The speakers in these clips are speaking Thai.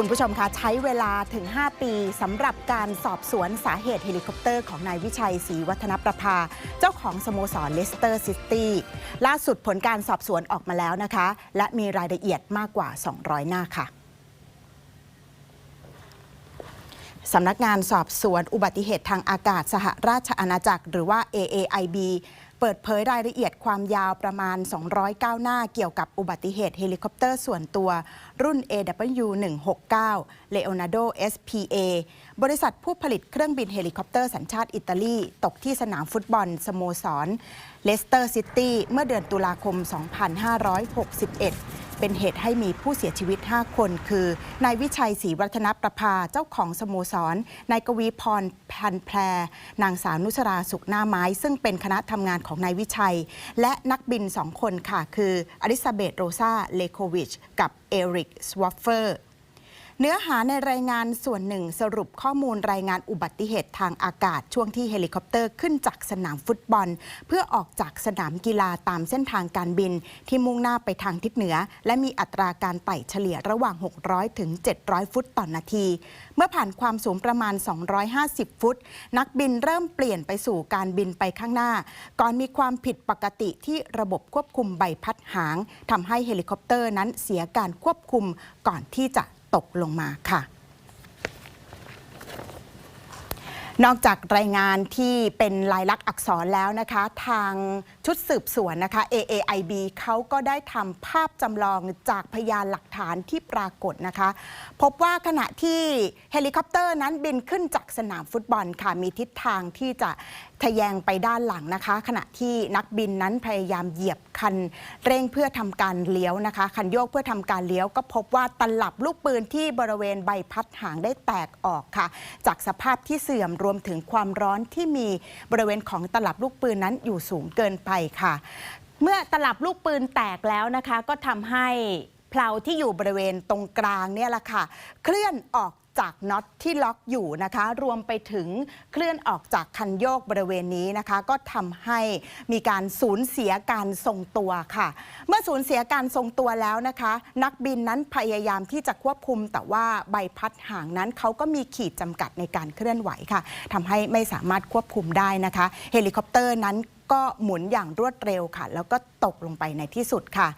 คุณผู้ชมคะใช้เวลาถึง 5 ปีสำหรับการสอบสวนสาเหตุเฮลิคอปเตอร์ของนายวิชัยศรีวัฒนประภา เจ้าของสโมสรเลสเตอร์ซิตี้ล่าสุดผลการสอบสวนออกมาแล้วนะคะ และมีรายละเอียดมากกว่า 200 หน้าค่ะสำนักงานสอบสวนอุบัติเหตุทางอากาศสหราชอาณาจักร หรือว่า AAIB เปิดเผยรายละเอียดความยาวประมาณ 209 หน้าเกี่ยวกับอุบัติเหตุเฮลิคอปเตอร์ส่วนตัวรุ่น AW169 Leonardo SPA บริษัทผู้ผลิตเครื่องบินเฮลิคอปเตอร์สัญชาติอิตาลี ตกที่สนามฟุตบอลสโมสรเลสเตอร์ซิตี้เมื่อเดือนตุลาคม 2561 เป็นเหตุให้มีผู้เสียชีวิต 5 คน คือนายวิชัยศรีวัฒนประภาเจ้าของสโมสรนายกวีพรพันแพร นางสาวนุชราสุขหน้าไม้ ซึ่งเป็นคณะทำงานของนายวิชัย และนักบิน2คนค่ะ คืออลิซาเบธโรซาเลโควิช กับเอริกสวอฟเฟอร์ เนื้อหาในรายงานส่วนหนึ่งสรุปข้อมูลรายงานอุบัติเหตุทางอากาศ ช่วงที่เฮลิคอปเตอร์ขึ้นจากสนามฟุตบอล เพื่อออกจากสนามกีฬาตามเส้นทางการบิน ที่มุ่งหน้าไปทางทิศเหนือ และมีอัตราการไต่เฉลี่ยระหว่าง 600 ถึง 700 ฟุตต่อนนาที เมื่อผ่านความสูงประมาณ 250 ฟุต นักบินเริ่มเปลี่ยนไปสู่การบินไปข้างหน้า ก่อนมีความผิดปกติที่ระบบควบคุมใบพัดหางทำให้เฮลิคอปเตอร์นั้นเสียการควบคุมก่อนที่จะ ตกลงมาค่ะนอกจากรายงานที่เป็นลายลักษณ์อักษรแล้วนะคะ ทาง ชุดสืบสวนนะคะ AAIB เขาก็ได้ทำภาพจำลองจากพยานหลักฐานที่ปรากฏนะคะ พบว่าขณะที่เฮลิคอปเตอร์นั้นบินขึ้นจากสนามฟุตบอลค่ะ มีทิศทางที่จะทะแยงไปด้านหลังนะคะ ขณะที่นักบินนั้นพยายามเหยียบคันเร่งเพื่อทำการเลี้ยวนะคะ คันโยกเพื่อทำการเลี้ยวก็พบว่าตลับลูกปืนที่บริเวณใบพัดหางได้แตกออกค่ะ จากสภาพที่เสื่อมรวมถึงความร้อนที่มีบริเวณของตลับลูกปืนนั้นอยู่สูงเกินไปค่ะ เมื่อตลับลูกปืนแตกแล้วนะคะ ก็ทำให้เพลาที่อยู่บริเวณตรงกลางเนี่ยแหละค่ะ เคลื่อนออกจากน็อตที่ล็อกอยู่นะคะ รวมไปถึงเคลื่อนออกจากคันโยกบริเวณนี้นะคะ ก็ทำให้มีการสูญเสียการทรงตัวค่ะ เมื่อสูญเสียการทรงตัวแล้วนะคะ นักบินนั้นพยายามที่จะควบคุม แต่ว่าใบพัดหางนั้นเขาก็มีขีดจำกัดในการเคลื่อนไหวค่ะทำให้ไม่สามารถควบคุมได้นะคะ เฮลิคอปเตอร์นั้น ก็หมุนอย่างรวดเร็วค่ะ แล้วก็ตกลงไปในที่สุดค่ะ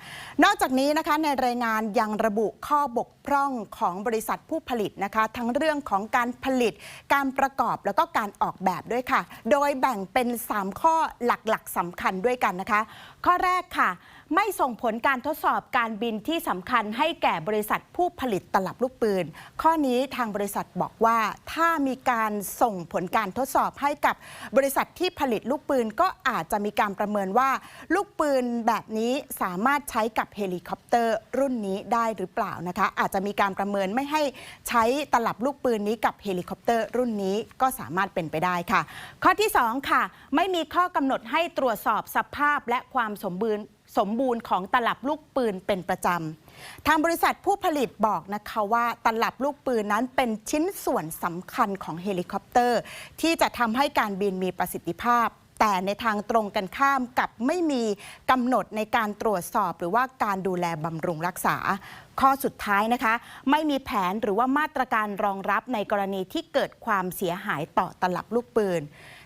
นอกจากนี้นะคะในรายงานยังระบุข้อบกพร่องของบริษัทผู้ผลิตนะคะ ทั้งเรื่องของการผลิต การประกอบแล้วก็การออกแบบด้วยค่ะ โดยแบ่งเป็น 3 ข้อหลักๆสำคัญด้วยกันนะคะ ข้อแรกค่ะ ไม่ส่งผลการทดสอบการบินที่สำคัญให้แก่บริษัทผู้ผลิตตลับลูกปืน ข้อนี้ทางบริษัทบอกว่าถ้ามีการส่งผลการทดสอบให้กับบริษัทที่ผลิตลูกปืนก็อาจจะมีการประเมินว่า ลูกปืนแบบนี้สามารถใช้กับเฮลิคอปเตอร์รุ่นนี้ได้หรือเปล่านะคะ อาจจะมีการประเมินไม่ให้ใช้ตลับลูกปืนนี้กับเฮลิคอปเตอร์รุ่นนี้ก็สามารถเป็นไปได้ค่ะ ข้อที่ 2 ค่ะ ไม่มีข้อกำหนดให้ตรวจสอบสภาพและความสมบูรณ์ สมบูรณ์ของตลับลูกปืนเป็นประจำ ทางบริษัทผู้ผลิตบอกนะคะว่าตลับลูกปืนนั้นเป็นชิ้นส่วนสำคัญของเฮลิคอปเตอร์ ที่จะทำให้การบินมีประสิทธิภาพ แต่ในทางตรงกันข้ามกับไม่มีกำหนดในการตรวจสอบหรือว่าการดูแลบำรุงรักษา ข้อสุดท้ายนะคะ ไม่มีแผนหรือว่ามาตรการรองรับในกรณีที่เกิดความเสียหายต่อตลับลูกปืน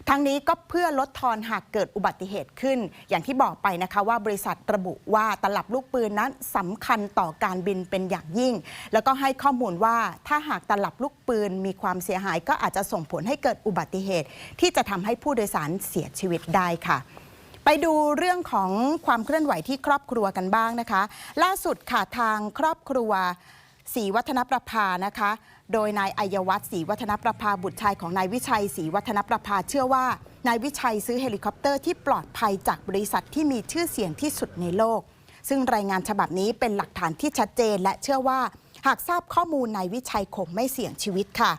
ทั้งนี้ก็เพื่อลดทอนหากเกิดอุบัติเหตุขึ้น อย่างที่บอกไปนะคะว่าบริษัทระบุว่าตลับลูกปืนนั้นสำคัญต่อการบินเป็นอย่างยิ่ง แล้วก็ให้ข้อมูลว่าถ้าหากตลับลูกปืนมีความเสียหาย ก็อาจจะส่งผลให้เกิดอุบัติเหตุ ที่จะทำให้ผู้โดยสารเสียชีวิตได้ค่ะไปดูเรื่องของความเคลื่อนไหวที่ครอบครัวกันบ้างนะคะ ล่าสุดค่ะทางครอบครัว ศรีวัฒนประภานะคะ โดยนายอัยวัฒน์ศรีวัฒนประภาบุตรชายของนายวิชัยศรีวัฒนประภาเชื่อว่านายวิชัยซื้อเฮลิคอปเตอร์ที่ปลอดภัยจากบริษัทที่มีชื่อเสียงที่สุดในโลก ซึ่งรายงานฉบับนี้เป็นหลักฐานที่ชัดเจน และเชื่อว่า หากทราบข้อมูลนายวิชัยคงไม่เสี่ยงชีวิตค่ะ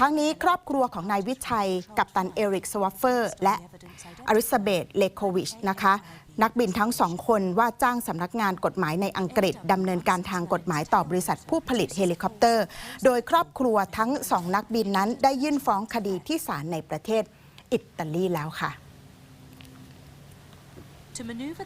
ทั้งนี้ครอบครัวของนายวิชัย กับตันเอริกสวอฟเฟอร์ และอริซาเบธเลโควิชนะคะ นักบินทั้งสองคนว่าจ้างสำนักงานกฎหมายในอังกฤษดำเนินการทางกฎหมายต่อบริษัทผู้ผลิตเฮลิคอปเตอร์ โดยครอบครัวทั้งสองนักบินนั้นได้ยื่นฟ้องคดีที่ศาลในประเทศอิตาลีแล้วค่ะ